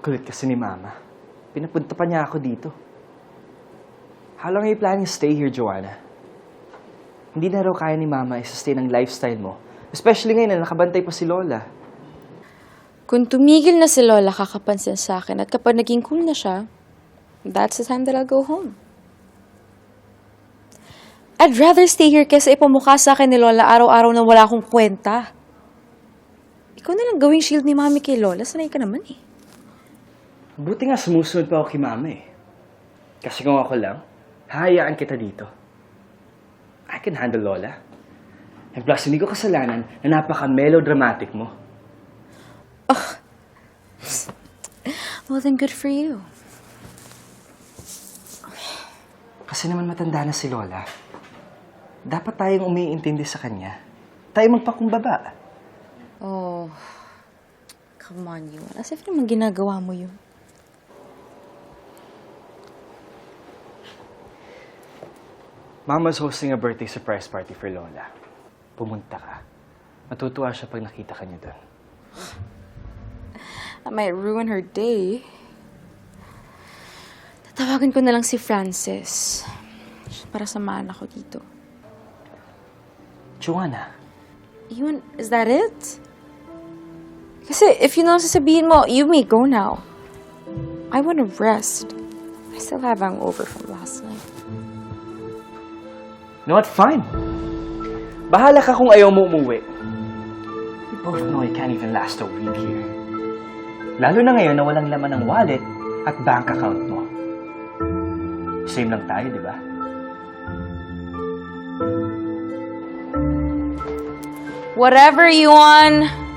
Kulit kasi ni Mama. Pinapunta pa niya ako dito. How long are you planning to stay here, Joanna? Hindi na raw kaya ni Mama i-sustain ang lifestyle mo. Especially ngayon na nakabantay pa si Lola. Kung tumigil na si Lola kakapansin sa akin at kapag naging cool na siya, that's the time that I'll go home. I'd rather stay here kesa ipamukha sa akin ni Lola araw-araw na wala akong kwenta. Ikaw na lang gawing shield ni Mami kay Lola. Sanay ka naman eh. Buti nga sumusunod pa ako kay Mama eh. Kasi kung ako lang, hahayaan kita dito. I can handle Lola. And plus, hindi ko kasalanan na napaka-melodramatic mo. Well, then good for you. Kasi naman matanda na si Lola. Dapat tayong umiintindi sa kanya. Tayo magpakumbaba. Oh, come on, you. As if naman ginagawa mo yun. Mama's hosting a birthday surprise party for Lola. Pumunta ka. Matutuwa siya pag nakita ka niya doon. That might ruin her day. Tatawagan ko na lang si Francis. Para samahan ako dito. Joanna, Yun, is that it? Kasi if yun ang sasabihin mo, you may go now. I want to rest. I still have hangover from last night. Know what? Fine. Bahala ka kung ayaw mo umuwi. We both know you can't even last a week here. Lalo na ngayon na walang laman ng wallet at bank account mo. Same lang tayo, di ba? Whatever you want.